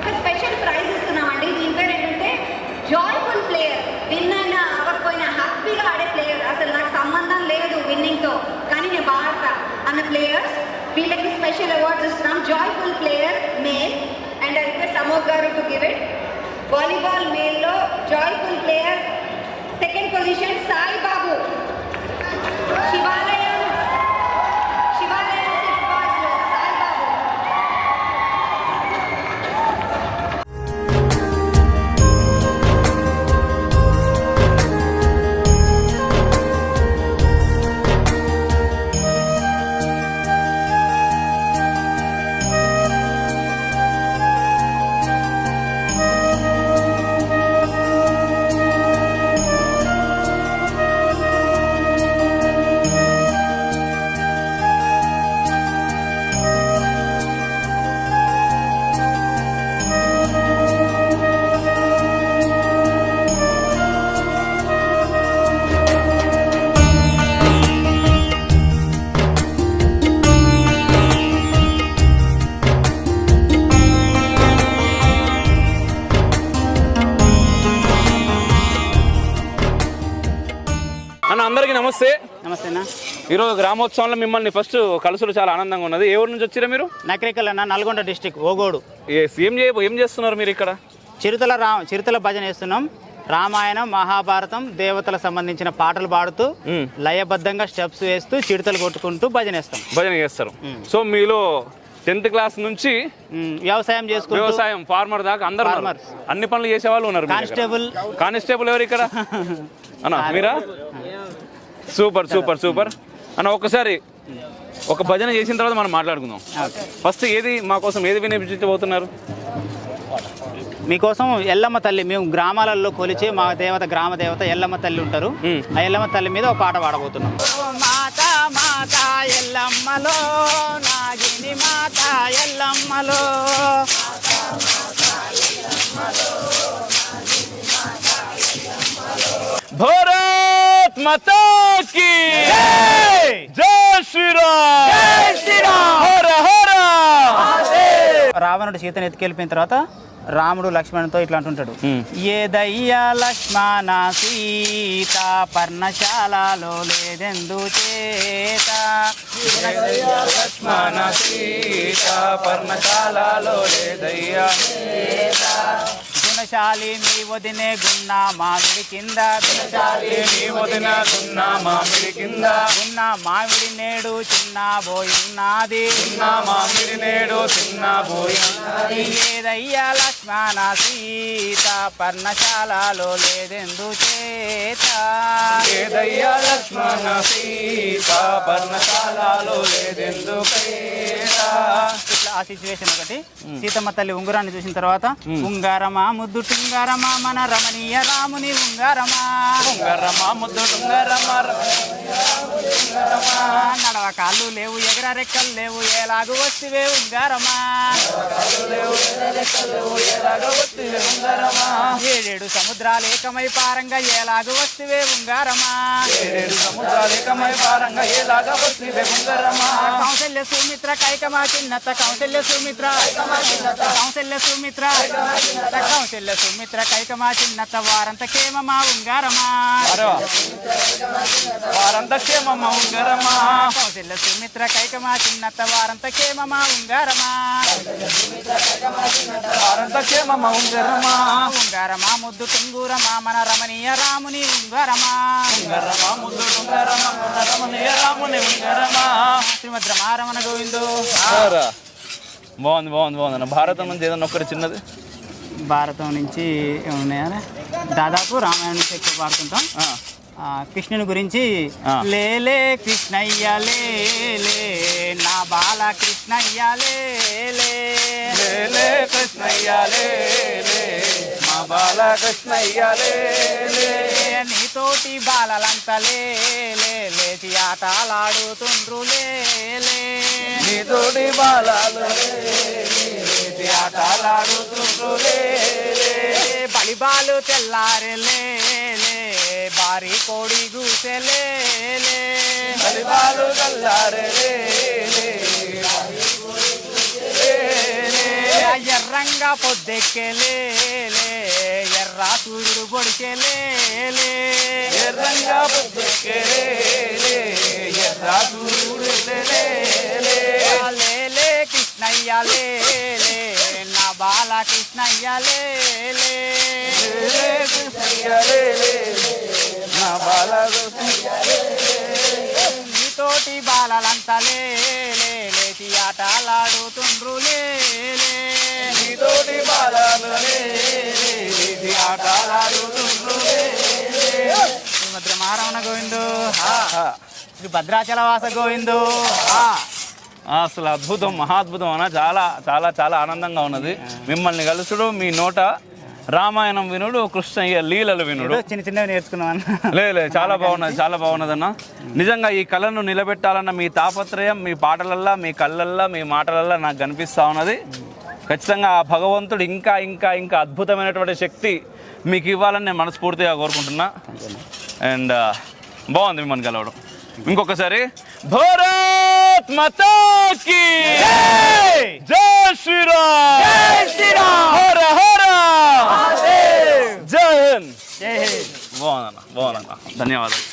ఒక special praise ఇస్తున్నామండి. దీని పేరు ఏంటంటే జాయ్ఫుల్ ప్లేయర్ విన్ అయినా అవ్వకపోయినా హ్యాపీగా ఆడే ప్లేయర్ అసలు నాకు సంబంధం లేదు విన్నింగ్తో కానీ నేను బాగా అన్న ప్లేయర్స్ వీళ్ళకి స్పెషల్ అవార్డ్స్ ఇస్తున్నాం. Joyful player male. అండ్ అయితే రిక్వెస్ట్ గారు to give it volleyball మేల్లో joyful player second position Saibabu. Shiva నమస్తే. నమస్తేనా? ఈరోజు గ్రామోత్సవంలో మిమ్మల్ని ఫస్ట్ కలుసులు చాలా ఆనందంగా ఉన్నది. ఏ ఊరు నుంచి వచ్చిరా మీరు? నకరికల్ అన్న నల్గొండ డిస్టిక్ ఓగోడు. ఏ- ఏం చేయ ఏం చేస్తున్నారు మీరు ఇక్కడ? చిరుతల రా చిరుతల భజన వేస్తున్నాం రామాయణం మహాభారతం దేవతలకు సంబంధించిన పాటలు పాడుతూ. లయబద్ధంగా స్టెప్స్ వేస్తూ చిరుతలు కొట్టుకుంటూ భజన వేస్తాం భజన చేస్తారు. సో మీలో టెన్త్ క్లాస్ నుంచి. వ్యవసాయం చేసుకుంటూ వ్యవసాయం ఫార్మర్ దాకా అందరు. అన్ని పనులు చేసే వాళ్ళు ఉన్నారు. కానిస్టేబుల్. కానిస్టేబుల్ ఎవరు ఇక్కడ? అన్న మీరా? Super super super. అన్న ఒక్కసారి ఒక భజన చేసిన తర్వాత మనం మాట్లాడుకుందాం. ఫస్ట్ ఏది మా కోసం ఏది వినిపించబోతున్నారు మీకోసం ఎల్లమ్మ తల్లి మేము గ్రామాలలో కొలిచే మా దేవత గ్రామ దేవత ఎల్లమ్మ తల్లి ఉంటారు. ఆ ఎల్లమ్మ తల్లి మీద ఒక పాట పాడబోతున్నాం. మాత మాత ఎల్లమ్మలో నాగిని మాత ఎల్లమ్మలో. భారత్ మాతా की। జై శ్రీరామ్ జై శ్రీరామ్ హర హర రావణుడు సీతను ఎత్తుకెళ్ళిపోయిన తర్వాత రాముడు లక్ష్మణుతో ఇట్లా అంటుంటాడు. ఏ దయ్యా లక్ష్మణ సీత పర్ణశాలలో లేదెందు చేత? లక్ష్మణ సీత పర్ణశాలలో లేదయ్యా గుణశాలి మీ వదినే గున్న మామిడి కింద. గుణశాలి నీ వదిన గున్న మామిడి కింద. గున్న మామిడి నేడు చిన్న బోయున్నది చిన్న మామిడి నేడు చిన్న బోయి ఏదయ్యా లక్ష్మణ సీత పర్ణశాలలో లేదెందు చేత? లేదయ్యా లక్ష్మణ సీత పర్ణశాలలో లేదెందుకైనా ఇట్లా ఆ సిచ్యువేషన్ ఒకటి. సీతమ్మ తల్లి ఉంగరాన్ని చూసిన తర్వాత ఉంగారమా ముద్దు టుంగారమా మన రమణీయ రాముని ఉంగారమా? ఉంగరమా ముద్దు ఉంగరమా? నడవ కాళ్ళు లేవు ఎగర రెక్కలు లేవు ఎలాగు వస్తువే ఉంగారమా? ఏడేడు సముద్రాలు ఏకమై పారంగా ఎలాగు వస్తువే ఉంగారమా? ఏడు సముద్రాలు ఏకమై పారంగా ఏలాగా వస్తుంది ఉంగరమా? కౌశల్య సుమిత్ర కైకమా చిన్నత కౌశల్య సుమిత్ర. కౌశల్య సుమిత్ర కౌశల్య సుమిత్ర కైకమా చిన్నత. వారంత కేమమా ఉంగారమా? వారంతా క్షేమమ్మ ఉంగరమా? కౌశల్య సుమిత్ర కైకమా చిన్నత వారంత కేమమా ఉంగారమా? వారంతా క్షేమమ్మ ఉంగరమా? ఉంగారమా? ముద్దు టుంగూరమా మన రమణీయ రాముని ఉంగారమా? ఉంగరమా ముద్దు రమణీయ రాముని ఉంగరమా శ్రీమద్ రమారమణ గోవిందు బాగుంది బాగుంది బాగుంది అన్న. భారతం నుంచి ఏదన్నా ఒక్కటి చిన్నది? భారతం నుంచి ఏమున్నాయా దాదాపు రామాయణం నుంచి ఎక్కువ పాడుతుంటాం. కృష్ణుని గురించి. లేలే కృష్ణయ్య లేలే నా బాల కృష్ణయ్య లేలే కృష్ణయ్య లేలే మా బాల కృష్ణయ్య లేలే నీతోటి బాలలంతా లేలే లేచి ఆటలాడుతుండ్రు లేలే నీతోటి బాలాలు లేలే ఆటలాడుతుండ్రు లేలే బలిబాలు తెల్లారే లేలే భారీ కోడి గూసె లేలే బలిబాలు గల్లారే లేలే ఎర్రంగా పొద్దెక్కే లేలే ఎర్ర సూర్యుడు పొడికే లేలే ఎర్రంగా పొద్దుకెలేలే ఎర్ర సూర్యుడు లేలే. లేలే లే లే, నా బాలకృష్ణయ్య లే లే. నా బాల నీతోటి బాలలంతా లే లే, లేచి ఆటలాడుతుండ్రు. నీతోటి బాలాలు శ్రీమద్ర మారవణ గోవిందు శ్రీ భద్రాచల వాస గోవిందు. అసలు అద్భుతం మహాద్భుతం అన్న చాలా చాలా చాలా ఆనందంగా ఉన్నది. మిమ్మల్ని కలుసుడు మీ నోట రామాయణం వినుడు కృష్ణయ్య లీలలు వినుడు. చిన్న చిన్నవి నేర్చుకున్నాం అన్న. లే లే చాలా బాగున్నది చాలా బాగున్నది అన్న నిజంగా ఈ కళను నిలబెట్టాలన్న మీ తాపత్రయం మీ పాటలల్లా మీ కళ్ళల్లా మీ మాటలల్లా నాకు కనిపిస్తూ ఉన్నది. ఖచ్చితంగా ఆ భగవంతుడు ఇంకా ఇంకా ఇంకా అద్భుతమైనటువంటి శక్తి మీకు ఇవ్వాలని నేను మనస్ఫూర్తిగా కోరుకుంటున్నా. అండ్ బాగుంది మిమ్మల్ని కలవడం ఇంకొకసారి భారత్ మాతాకి! జై శ్రీరామ్! హర హర! జై హింద్! బాగుందన్న బాగుందన్న. ధన్యవాదాలు.